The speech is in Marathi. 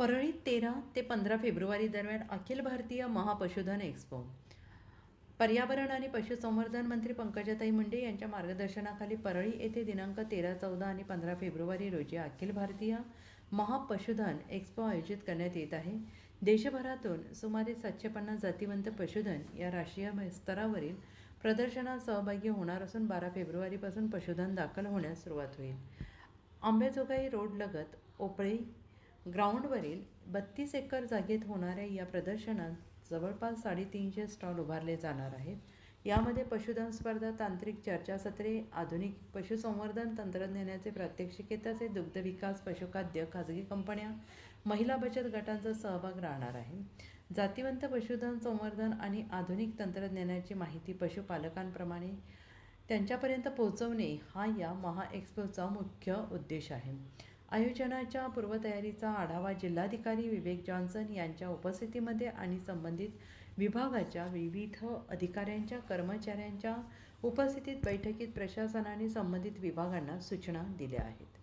परळीत तेरा ते पंधरा फेब्रुवारी दरम्यान अखिल भारतीय महापशुधन एक्स्पो. पर्यावरण आणि पशुसंवर्धन मंत्री पंकजाताई मुंडे यांच्या मार्गदर्शनाखाली परळी येथे दिनांक तेरा चौदा आणि पंधरा फेब्रुवारी रोजी अखिल भारतीय महापशुधन एक्स्पो आयोजित करण्यात येत आहे. देशभरातून सुमारे सातशे पन्नास जातीवंत पशुधन या राष्ट्रीय स्तरावरील प्रदर्शनात सहभागी होणार असून बारा फेब्रुवारीपासून पशुधन दाखल होण्यास सुरुवात होईल. आंबेजोगाई रोडलगत ओपळी ग्राउंडवरील बत्तीस एकर जागेत होणाऱ्या या प्रदर्शनात जवळपास साडेतीनशे स्टॉल उभारले जाणार आहेत. यामध्ये पशुधन स्पर्धा तांत्रिक चर्चासत्रे आधुनिक पशुसंवर्धन तंत्रज्ञानाचे प्रात्यक्षिके तसे दुग्धविकास पशुखाद्य खाजगी कंपन्या महिला बचत गटांचा सहभाग राहणार आहे. जातिवंत पशुधन संवर्धन आणि आधुनिक तंत्रज्ञानाची माहिती पशुपालकांप्रमाणे त्यांच्यापर्यंत पोहोचवणे हा या महा एक्स्पोचा मुख्य उद्देश आहे. आयोजनाच्या पूर्वतयारीचा आढावा जिल्हाधिकारी विवेक जॉन्सन यांच्या उपस्थितीमध्ये आणि संबंधित विभागाच्या विविध अधिकाऱ्यांच्या कर्मचाऱ्यांच्या उपस्थितीत बैठकीत प्रशासनाने संबंधित विभागांना सूचना दिल्या आहेत.